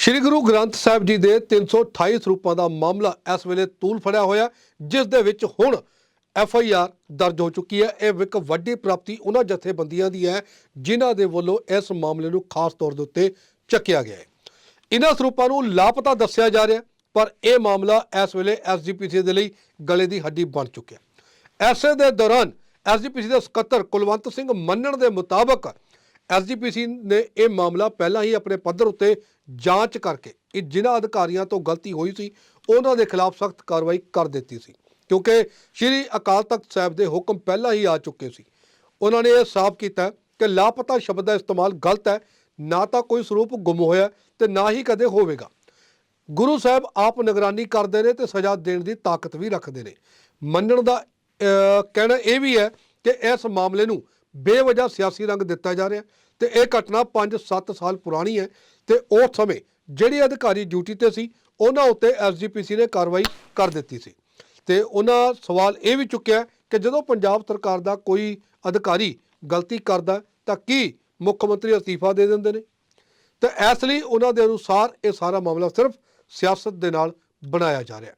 ਸ਼੍ਰੀ ਗੁਰੂ ਗ੍ਰੰਥ ਸਾਹਿਬ ਜੀ ਦੇ 328 ਸਰੂਪਾਂ ਦਾ ਮਾਮਲਾ ਇਸ ਵੇਲੇ ਤੂਲ ਫੜਿਆ ਹੋਇਆ, ਜਿਸ ਦੇ ਵਿੱਚ ਹੁਣ ਐਫ ਆਈ ਆਰ ਦਰਜ ਹੋ ਚੁੱਕੀ ਹੈ। ਇਹ ਇੱਕ ਵੱਡੀ ਪ੍ਰਾਪਤੀ ਉਹਨਾਂ ਜਥੇਬੰਦੀਆਂ ਦੀ ਹੈ, ਜਿਨ੍ਹਾਂ ਦੇ ਵੱਲੋਂ ਇਸ ਮਾਮਲੇ ਨੂੰ ਖਾਸ ਤੌਰ ਦੇ ਉੱਤੇ ਚੱਕਿਆ ਗਿਆ ਹੈ। ਇਹਨਾਂ ਸਰੂਪਾਂ ਨੂੰ ਲਾਪਤਾ ਦੱਸਿਆ ਜਾ ਰਿਹਾ ਪਰ ਇਹ ਮਾਮਲਾ ਇਸ ਵੇਲੇ ਐਸਜੀਪੀਸੀ ਦੇ ਲਈ ਗਲੇ ਦੀ ਹੱਡੀ ਬਣ ਚੁੱਕਿਆ ਐਸੇ ਦੇ ਦੌਰਾਨ ਐਸਜੀਪੀਸੀ ਦੇ ਸਕੱਤਰ ਕੁਲਵੰਤ ਸਿੰਘ ਮੰਨਣ ਦੇ ਮੁਤਾਬਕ ਐਸਜੀਪੀਸੀ ਨੇ ਇਹ ਮਾਮਲਾ ਪਹਿਲਾਂ ਹੀ ਆਪਣੇ ਪੱਧਰ ਉੱਤੇ ਜਾਂਚ ਕਰਕੇ ਇਹ ਜਿਨ੍ਹਾਂ ਅਧਿਕਾਰੀਆਂ ਤੋਂ ਗਲਤੀ ਹੋਈ ਸੀ, ਉਹਨਾਂ ਦੇ ਖਿਲਾਫ ਸਖਤ ਕਾਰਵਾਈ ਕਰ ਦਿੱਤੀ ਸੀ। ਕਿਉਂਕਿ ਸ੍ਰੀ ਅਕਾਲ ਤਖਤ ਸਾਹਿਬ ਦੇ ਹੁਕਮ ਪਹਿਲਾਂ ਹੀ ਆ ਚੁੱਕੇ ਸੀ। ਉਹਨਾਂ ਨੇ ਇਹ ਸਾਫ਼ ਕੀਤਾ ਕਿ ਲਾਪਤਾ ਸ਼ਬਦ ਦਾ ਇਸਤੇਮਾਲ ਗਲਤ ਹੈ, ਨਾ ਤਾਂ ਕੋਈ ਸਰੂਪ ਗੁੰਮ ਹੋਇਆ ਤੇ ਨਾ ਹੀ ਕਦੇ ਹੋਵੇਗਾ। ਗੁਰੂ ਸਾਹਿਬ ਆਪ ਨਿਗਰਾਨੀ ਕਰਦੇ ਨੇ ਤੇ ਸਜ਼ਾ ਦੇਣ ਦੀ ਤਾਕਤ ਵੀ ਰੱਖਦੇ ਨੇ। ਮੰਨਣ ਦਾ ਕਹਿਣਾ ਇਹ ਵੀ ਹੈ ਕਿ ਇਸ ਮਾਮਲੇ ਨੂੰ ਬੇਵਜ੍ਹਾ ਸਿਆਸੀ ਰੰਗ ਦਿੱਤਾ ਜਾ ਰਿਹਾ ਤੇ ਇਹ ਘਟਨਾ 5-7 ਸਾਲ ਪੁਰਾਣੀ ਹੈ ਤੇ ਉਸ ਸਮੇਂ ਜਿਹੜੇ ਅਧਿਕਾਰੀ ਡਿਊਟੀ ਤੇ ਸੀ, ਉਹਨਾਂ ਉੱਤੇ ਐਸਜੀਪੀਸੀ ਨੇ ਕਾਰਵਾਈ ਕਰ ਦਿੱਤੀ ਸੀ। ਤੇ ਉਹਨਾਂ ਸਵਾਲ ਇਹ ਵੀ ਚੁੱਕਿਆ ਕਿ ਜਦੋਂ ਪੰਜਾਬ ਸਰਕਾਰ ਦਾ ਕੋਈ ਅਧਿਕਾਰੀ ਗਲਤੀ ਕਰਦਾ ਤਾਂ ਕੀ ਮੁੱਖ ਮੰਤਰੀ ਅਸਤੀਫਾ ਦੇ ਦਿੰਦੇ ਨੇ? ਤੇ ਇਸ ਲਈ ਉਹਨਾਂ ਦੇ ਅਨੁਸਾਰ ਇਹ ਸਾਰਾ ਮਾਮਲਾ ਸਿਰਫ ਸਿਆਸਤ ਦੇ ਨਾਲ ਬਣਾਇਆ ਜਾ ਰਿਹਾ ਹੈ।